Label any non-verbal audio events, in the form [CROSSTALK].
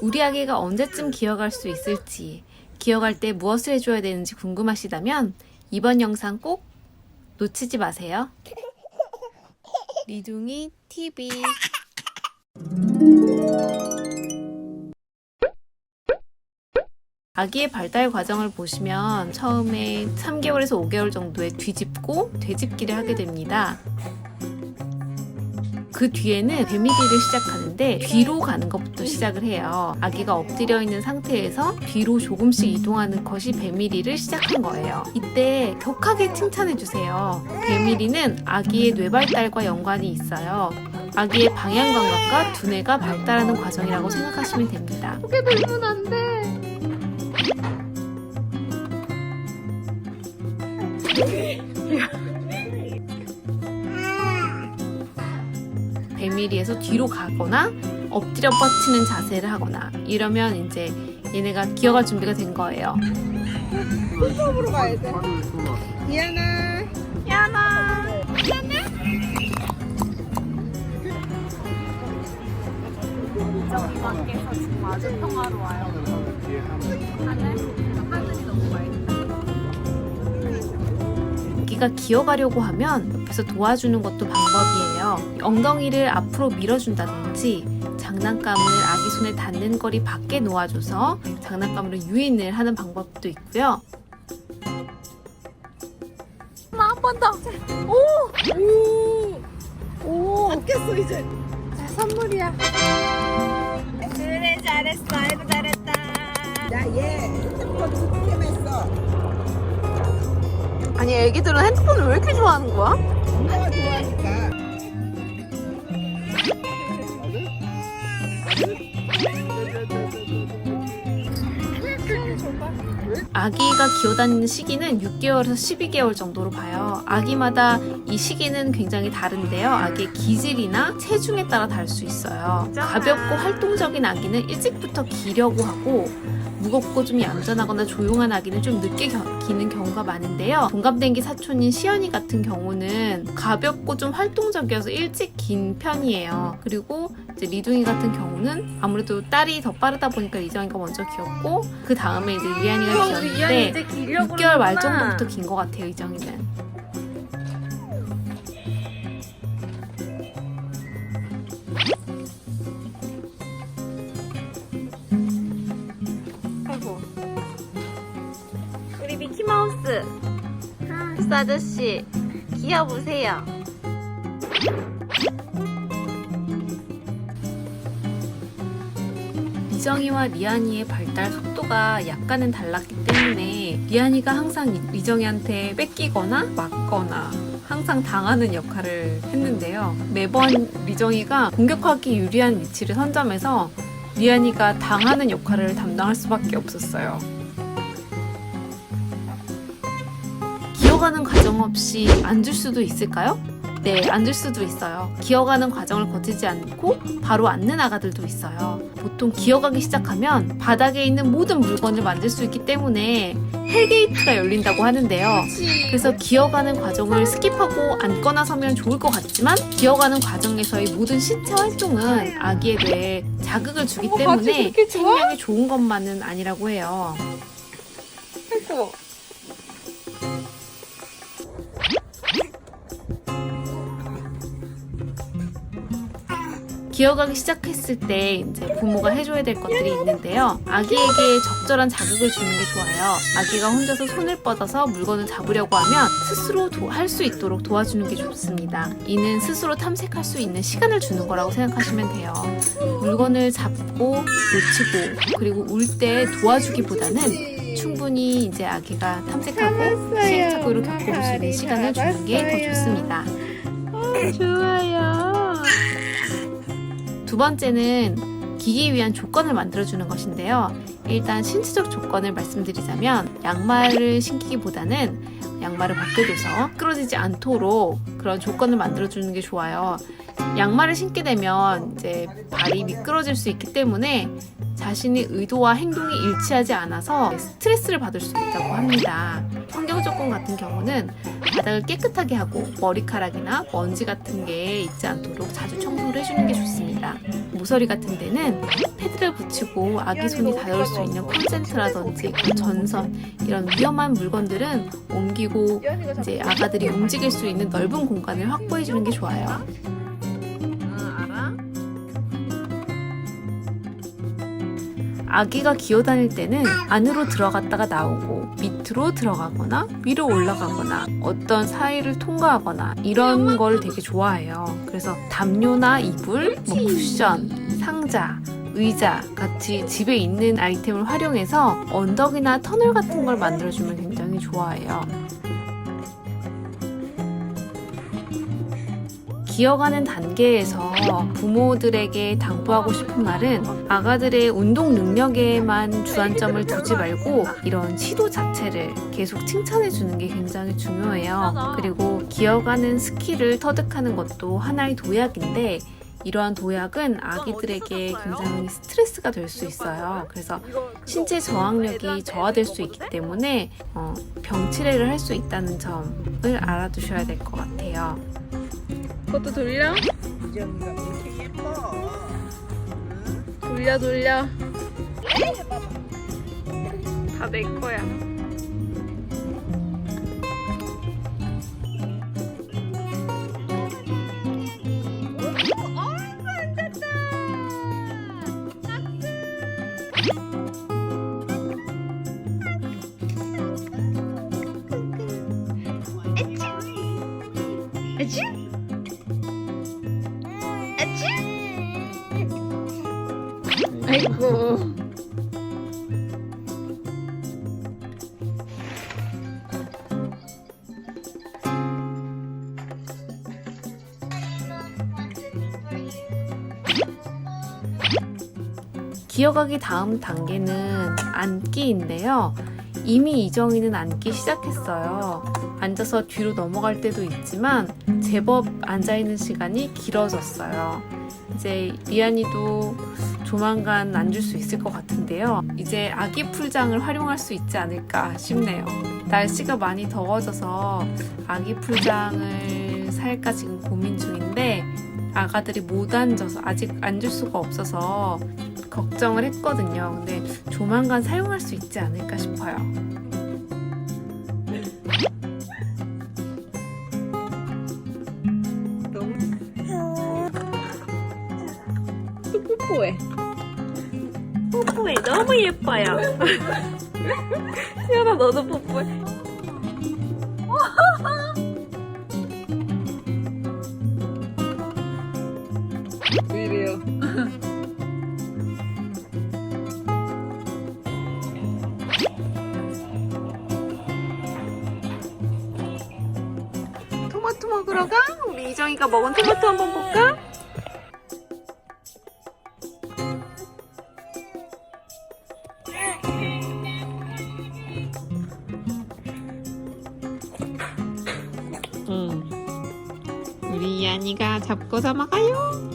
우리 아기가 언제쯤 기어갈 수 있을지, 기어갈 때 무엇을 해줘야 되는지 궁금하시다면 이번 영상 꼭 놓치지 마세요. 리둥이 TV 아기의 발달 과정을 보시면 처음에 3개월에서 5개월 정도에 뒤집고 되집기를 하게 됩니다. 그 뒤에는 배미리를 시작하는데 뒤로 가는 것부터 시작을 해요. 아기가 엎드려 있는 상태에서 뒤로 조금씩 이동하는 것이 배미리를 시작한 거예요. 이때 격하게 칭찬해 주세요. 배미리는 아기의 뇌발달과 연관이 있어요. 아기의 방향 감각과 두뇌가 발달하는 과정이라고 생각하시면 됩니다. 그게 들면 안 돼. 배밀이에서 뒤로 가거나 엎드려 뻗치는 자세를 하거나 이러면 이제 얘네가 기어갈 준비가 된 거예요. 손톱으로 가야 돼. 이하나. 야나. 이정이 밖에서 지금 아주 평화로워요. 하늘? 하늘이 너무 맑다. 아기가 기어가려고 하면 옆에서 도와주는 것도 방법이에요. 엉덩이를 앞으로 밀어준다든지 장난감을 아기 손에 닿는 거리 밖에 놓아줘서 장난감으로 유인을 하는 방법도 있고요. 한번 더. 오. 오. 오. 바뀌었어 이제. 자 선물이야. 그래 잘했어. 아이고 잘했다. 야, 얘 핸드폰 득템했어. 아니 애기들은 핸드폰을 왜 이렇게 좋아하는 거야? 아기가 기어다니는 시기는 6개월에서 12개월 정도로 봐요. 아기마다 이 시기는 굉장히 다른데요. 아기의 기질이나 체중에 따라 다를 수 있어요. 가볍고 활동적인 아기는 일찍부터 기려고 하고 무겁고 좀 얌전하거나 조용한 아기는 좀 늦게 겨- 기는 경우가 많은데요. 동갑내기 사촌인 시연이 같은 경우는 가볍고 좀 활동적이어서 일찍 긴 편이에요. 그리고 이제 리둥이 같은 경우는 아무래도 딸이 더 빠르다 보니까 리정이가 먼저 기었고 그 다음에 이제 리안이가 기었는데 6개월 말 정도부터 긴 것 같아요, 이정이는. 미키마우스. 마우스 아저씨. 귀여보세요. 리정이와 리안이의 발달 속도가 약간은 달랐기 때문에 리안이가 항상 리- 리정이한테 뺏기거나 맞거나 항상 당하는 역할을 했는데요. 매번 리정이가 공격하기 유리한 위치를 선점해서 리안이가 당하는 역할을 담당할 수밖에 없었어요. 기어가는 과정 없이 앉을 수도 있을까요? 네, 앉을 수도 있어요. 기어가는 과정을 거치지 않고 바로 앉는 아가들도 있어요. 보통 기어가기 시작하면 바닥에 있는 모든 물건을 만질 수 있기 때문에 헬게이트가 열린다고 하는데요. 그래서 기어가는 과정을 스킵하고 앉거나 서면 좋을 것 같지만 기어가는 과정에서의 모든 신체 활동은 아기의 뇌에 자극을 주기 때문에? 생명에 좋은 것만은 아니라고 해요. 기어가기 시작했을 때 이제 부모가 해줘야 될 것들이 있는데요. 아기에게 적절한 자극을 주는 게 좋아요. 아기가 혼자서 손을 뻗어서 물건을 잡으려고 하면 스스로 할 수 있도록 도와주는 게 좋습니다. 이는 스스로 탐색할 수 있는 시간을 주는 거라고 생각하시면 돼요. 물건을 잡고 놓치고 그리고 울 때 도와주기보다는 충분히 이제 아기가 탐색하고 시행착오를 겪어볼 수 있는 시간을 주는 게 더 좋습니다. 좋아요. 두 번째는 기기 위한 조건을 만들어주는 것인데요. 일단 신체적 조건을 말씀드리자면 양말을 신기기보다는 양말을 벗겨줘서 끌어지지 않도록 그런 조건을 만들어주는 게 좋아요. 양말을 신게 되면 이제 발이 미끄러질 수 있기 때문에 자신의 의도와 행동이 일치하지 않아서 스트레스를 받을 수 있다고 합니다. 환경 조건 같은 경우는 바닥을 깨끗하게 하고 머리카락이나 먼지 같은 게 있지 않도록 자주 청소를 해주는 게 좋습니다. 모서리 같은 데는 패드를 붙이고 아기 손이 닿을 수 있는 콘센트라든지 그 전선 이런 위험한 물건들은 옮기고 이제 아가들이 움직일 수 있는 넓은 공간을 확보해 주는 게 좋아요. 아기가 기어다닐 때는 안으로 들어갔다가 나오고 밑 으로 들어가거나 위로 올라가거나 어떤 사이를 통과하거나 이런 걸 되게 좋아해요. 그래서 담요나 이불, 뭐 쿠션, 상자, 의자 같이 집에 있는 아이템을 활용해서 언덕이나 터널 같은 걸 만들어주면 굉장히 좋아해요. 기어가는 단계에서 부모들에게 당부하고 싶은 말은 아가들의 운동 능력에만 주안점을 두지 말고 이런 시도 자체를 계속 칭찬해 주는 게 굉장히 중요해요. 그리고 기어가는 스킬을 터득하는 것도 하나의 도약인데 이러한 도약은 아기들에게 굉장히 스트레스가 될 수 있어요. 그래서 신체 저항력이 저하될 수 있기 때문에 어, 병치레를 할 수 있다는 점을 알아두셔야 될 것 같아요. 그것도 돌려? 이정이가 왜 이렇게 예뻐? 돌려 돌려. 다 내 거야. 아이고. 기어가기 다음 단계는 앉기인데요. 이미 이정이는 앉기 시작했어요. 앉아서 뒤로 넘어갈 때도 있지만 제법 앉아있는 시간이 길어졌어요. 이제 리안이도 조만간 앉을 수 있을 것 같은데요. 이제 아기 풀장을 활용할 수 있지 않을까 싶네요. 날씨가 많이 더워져서 아기 풀장을 살까 지금 고민 중인데 아가들이 못 앉아서 아직 앉을 수가 없어서 걱정을 했거든요. 근데 조만간 사용할 수 있지 않을까 싶어요. 뽀뽀해. 뽀뽀해 너무 예뻐요. 시연아 너도 뽀뽀해. 왜 이래요? [LAUGHS] 토마토 먹으러 가? 우리 이정이가 먹은 토마토 한번 볼까? 이안이가 잡고서 먹어요.